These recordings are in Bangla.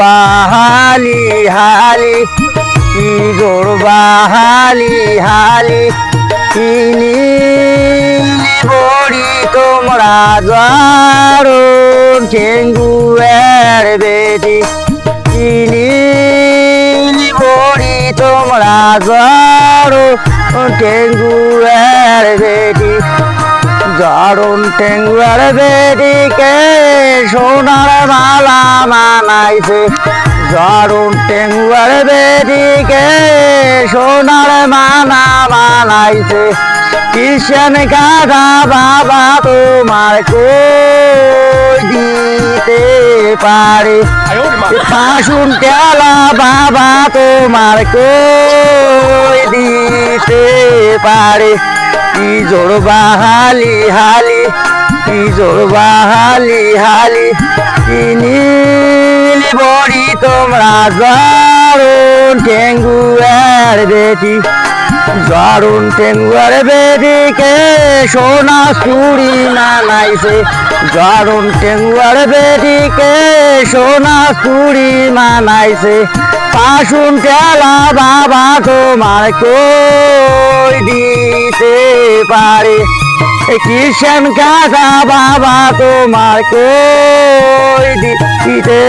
বাহালি হালি, কি জোর বাহালি হালি কিনি বড়ি তোমরা যারো ঠেঙ্গুয়ের বেটি কিনি বড়ি তোমরা যারো ঠেঙ্গুয়ের বেটি। দারুণ টেঙ্গুয়ার বেদিকে, সোনার মালা মানাইছে। দারুণ টেঙ্গুয়ার বেদিকে, সোনার মালা মানাইছে। কিষেন গাধা বাবা তোমার কই দিতে পারে? ফাঁসুন টেলা বাবা তোমার কই দিতে পারে? কি জোর বাহালি হালি, কি জোর বাহালি হালি, কি নীল বড়ি তোমরা দারুণ টেঙ্গুয়ার বেটি দারুণ টেঙ্গুয়ার বেটিকে সোনা চুড়ি মানাইছে দারুণ টেঙ্গুয়ার বেটিকে সোনা চুড়ি মানাইছে পাশুন টেলা বাবা তোমার কই দিতে পারে। কিষেন কাকা বাবা তোমার কই দিতে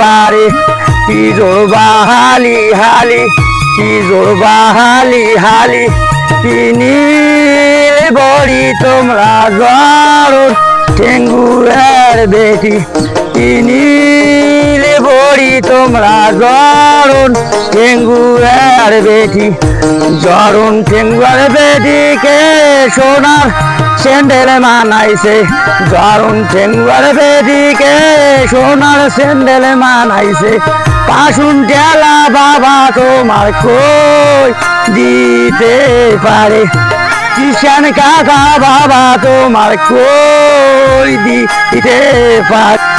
পারে? কি জোর বাহালি হালি, কি জোর বাহালি হালি নীল বড়ি তোমরা জরুর টেঙ্গুয়ার বেটি তিনি বড়ি তোমরা জরুন টেঙ্গুয়ার বেটি, জরুন টেঙ্গুয়ার বেটিকে সোনার স্যান্ডেল মানাইছে। জরুন টেঙ্গুয়ার বেটিকে সোনার স্যান্ডেল মানাইছে। পাশুন টেলা বাবা তোমার কই দিতে পারে? কিষান কাকা বাবা তোমার কই দিতে পারে?